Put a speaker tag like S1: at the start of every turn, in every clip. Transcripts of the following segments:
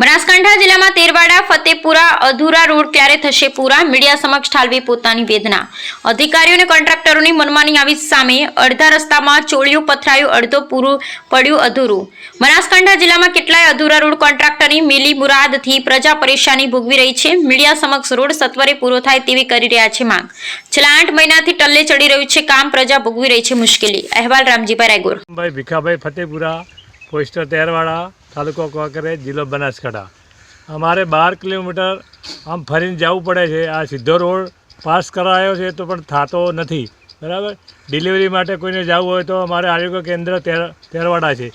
S1: બનાસકાંઠા જિલ્લામાં તેરવાડા, ફતેપુરા, અધૂરા રોડ ક્યારે થશે પૂરા? મીડિયા સમક્ષ ઠાલવી પોતાની વેદના. અધિકારીઓ અને કોન્ટ્રાક્ટરોની મનમાની આવી સામે અડધા રસ્તામાં ચોળિયું પથરાયું, અડધો પૂરું પડ્યું અધૂરું. બનાસકાંઠા જિલ્લામાં કેટલાય અધૂરા રોડ કોન્ટ્રાક્ટરની મિલી મુરાદથી પ્રજા પરેશાની ભોગવી રહી છે. મીડિયા સમક્ષ રોડ સત્વરે પૂરો થાય તેવી કરી રહ્યા છે માંગ. છેલ્લા આઠ મહિનાથી ટલ્લે ચડી રહ્યું છે કામ. પ્રજા ભોગવી રહી છે મુશ્કેલી. અહેવાલ રામજીભાઈ રાયગોર.
S2: ભાઈ ભીખાભાઈ ફતેપુરા પોસ્ટર તેરવાડા તાલુકો કોકરે, જિલ્લો બનાસકાંઠા. અમારે બાર કિલોમીટર આમ ફરીને જવું પડે છે. આ સીધો રોડ પાસ કરાયો છે તો પણ થતો નથી. બરાબર? ડિલિવરી માટે કોઈને જવું હોય તો અમારે આરોગ્ય કેન્દ્ર તેર તેરવાડા છે.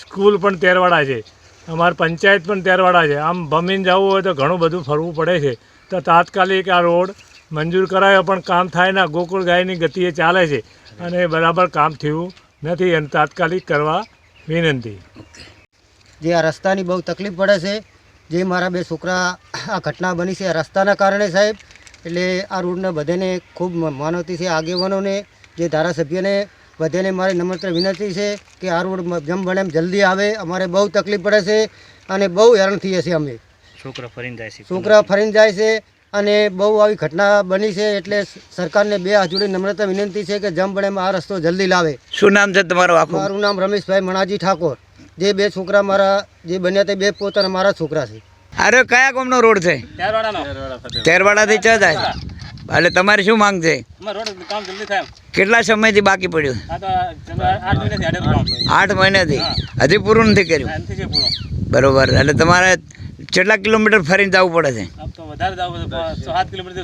S2: સ્કૂલ પણ તેરવાડા છે. અમારે પંચાયત પણ તેરવાડા છે. આમ ભમીને જવું હોય તો ઘણું બધું ફરવું પડે છે. તો તાત્કાલિક આ રોડ મંજૂર કરાયો પણ કામ થાય ના. ગોકુળ ગાયની ગતિએ ચાલે છે. અને બરાબર કામ થયું નથી. અને તાત્કાલિક કરવા વિનંતી.
S3: જે આ રસ્તાની બહુ તકલીફ પડે છે જે મારા બે છોકરા આ ઘટના બની છે આ રસ્તાના કારણે સાહેબ. એટલે આ રોડને બધાને ખૂબ માનવતી છે આગેવાનોને જે ધારાસભ્યને બધાને મારી નમ્ર વિનંતી છે કે આ રોડ જેમ બને એમ જલ્દી આવે. અમારે બહુ તકલીફ પડે છે અને બહુ હેરાન થઈએ છીએ અમે.
S4: છોકરા ફરીને જાય છે.
S3: છોકરા ફરીને જાય છે અને બહુ આવી ઘટના બની છે એટલે સરકારને બે હાથ નમ્રતા વિનંતી છે કે જેમ બને એમ આ રસ્તો જલ્દી લાવે.
S5: શું નામ છે તમારું
S3: મારું નામ રમેશભાઈ મણાજી ઠાકોર. જે બે છોકરા મારા જે બન્યા તે બે પોતાના મારા છોકરા છે.
S5: અરે કયા ગામનો રોડ છે? તેરવાડાથી ચ થાય. એટલે તમારી શું માંગ છે?
S4: રોડ કામ જલ્દી થાય
S5: કેટલા સમયથી બાકી પડ્યું?
S4: આઠ મહિનાથી
S5: હજી પૂરું નથી કર્યું? બરોબર. એટલે તમારે કેટલા કિલોમીટર ફરીને જવું પડે છે?
S4: આમ તો વધારે જાવ સો કિલોમીટર